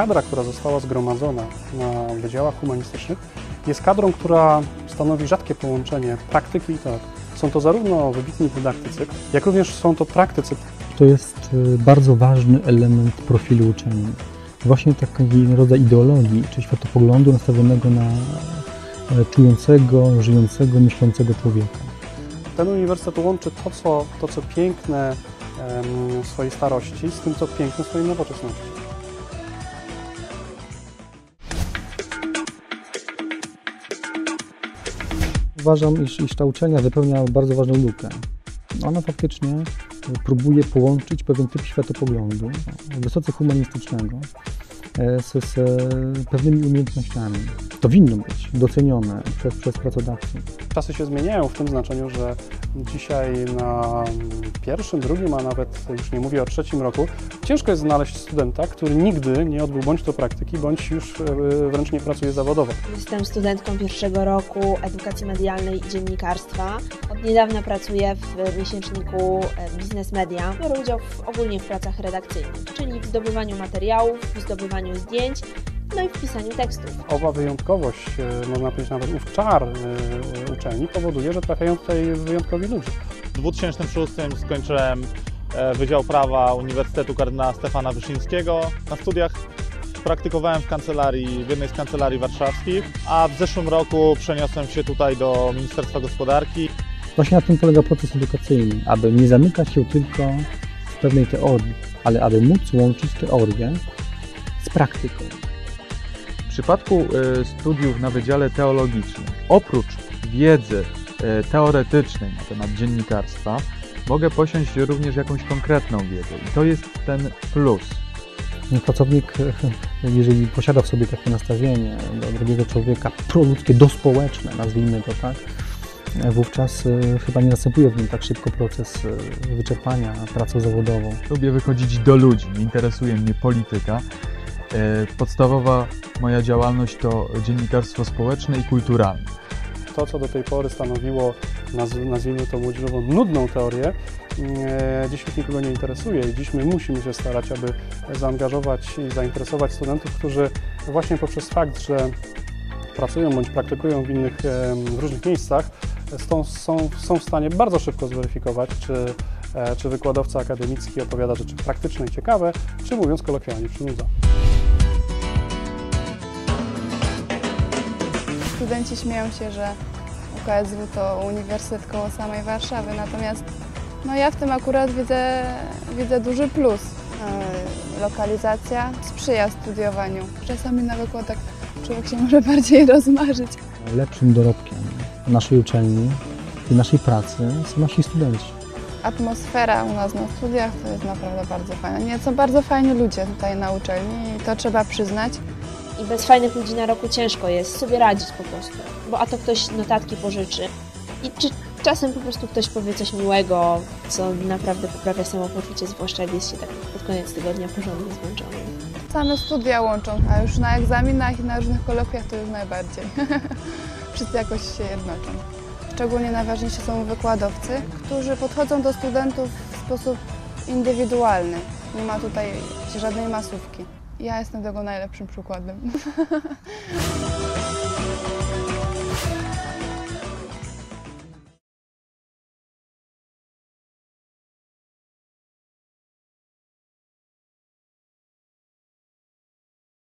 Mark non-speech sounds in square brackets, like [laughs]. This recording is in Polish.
kadra, która została zgromadzona na wydziałach humanistycznych, jest kadrą, która stanowi rzadkie połączenie praktyki i teorii. Są to zarówno wybitni dydaktycy, jak również są to praktycy. To jest y, bardzo ważny element profilu uczelni. Właśnie taki rodzaj ideologii czy światopoglądu nastawionego na e, czującego, żyjącego, myślącego człowieka. Ten uniwersytet łączy to, co, to, co piękne swojej starości, z tym, co piękne swojej nowoczesności. Uważam, iż, iż ta uczelnia wypełnia bardzo ważną lukę. Ona faktycznie próbuje połączyć pewien typ światopoglądu, wysoce humanistycznego, e, z, z e, pewnymi umiejętnościami. To winno być docenione przez, przez pracodawców. Czasy się zmieniają w tym znaczeniu, że dzisiaj na pierwszym, drugim, a nawet już nie mówię o trzecim roku, ciężko jest znaleźć studenta, który nigdy nie odbył bądź to praktyki, bądź już e, wręcz nie pracuje zawodowo. Jestem studentką pierwszego roku edukacji medialnej i dziennikarstwa. Od niedawna pracuję w miesięczniku e, Biznes Media. Biorę udział w, ogólnie w pracach redakcyjnych, czyli w zdobywaniu materiałów, w zdobywaniu zdjęć, no i w pisaniu tekstów. Owa wyjątkowość, e, można powiedzieć nawet ów czar e, uczelni powoduje, że trafiają tutaj wyjątkowi ludzie. W 2006 skończyłem e, Wydział Prawa Uniwersytetu Kardynała Stefana Wyszyńskiego. Na studiach praktykowałem w kancelarii, w jednej z kancelarii warszawskich, a w zeszłym roku przeniosłem się tutaj do Ministerstwa Gospodarki. Właśnie na tym polega proces edukacyjny, aby nie zamykać się tylko w pewnej teorii, ale aby móc łączyć teorię z praktyką. W przypadku e, studiów na Wydziale Teologicznym, oprócz wiedzy e, teoretycznej na temat dziennikarstwa, mogę posiąść również jakąś konkretną wiedzę i to jest ten plus. Pracownik, jeżeli posiada w sobie takie nastawienie do drugiego człowieka, proludzkie, dospołeczne, nazwijmy to tak, wówczas e, chyba nie następuje w nim tak szybko proces e, wyczerpania pracą zawodową. Lubię wychodzić do ludzi, interesuje mnie polityka. E, Podstawowa moja działalność to dziennikarstwo społeczne i kulturalne. To, co do tej pory stanowiło, naz- nazwijmy to młodzieżową, nudną teorię, e, dziś już nikogo nie interesuje i dziś my musimy się starać, aby zaangażować i zainteresować studentów, którzy właśnie poprzez fakt, że pracują bądź praktykują w innych, em, w różnych miejscach, są, są, w stanie bardzo szybko zweryfikować, czy, e, czy wykładowca akademicki opowiada rzeczy praktyczne i ciekawe, czy mówiąc kolokwialnie, przynudza. Studenci śmieją się, że UKSW to uniwersytet koło samej Warszawy, natomiast no ja w tym akurat widzę, widzę duży plus. E, Lokalizacja sprzyja studiowaniu. Czasami na wykładach człowiek się może [laughs] bardziej rozmarzyć. Lepszym dorobkiem naszej uczelni i naszej pracy są nasi studenci. Atmosfera u nas na studiach to jest naprawdę bardzo fajna. Nie, są bardzo fajni ludzie tutaj na uczelni i to trzeba przyznać. I bez fajnych ludzi na roku ciężko jest sobie radzić po prostu, bo a to ktoś notatki pożyczy. I czy czasem po prostu ktoś powie coś miłego, co naprawdę poprawia samopoczucie, zwłaszcza jak jest się tak pod koniec tygodnia porządnie zmęczonym. Same studia łączą, a już na egzaminach i na różnych kolokwiach to już najbardziej. [laughs] Wszyscy jakoś się jednoczą. Szczególnie najważniejsi są wykładowcy, którzy podchodzą do studentów w sposób indywidualny. Nie ma tutaj żadnej masówki. Ja jestem tego najlepszym przykładem. [laughs]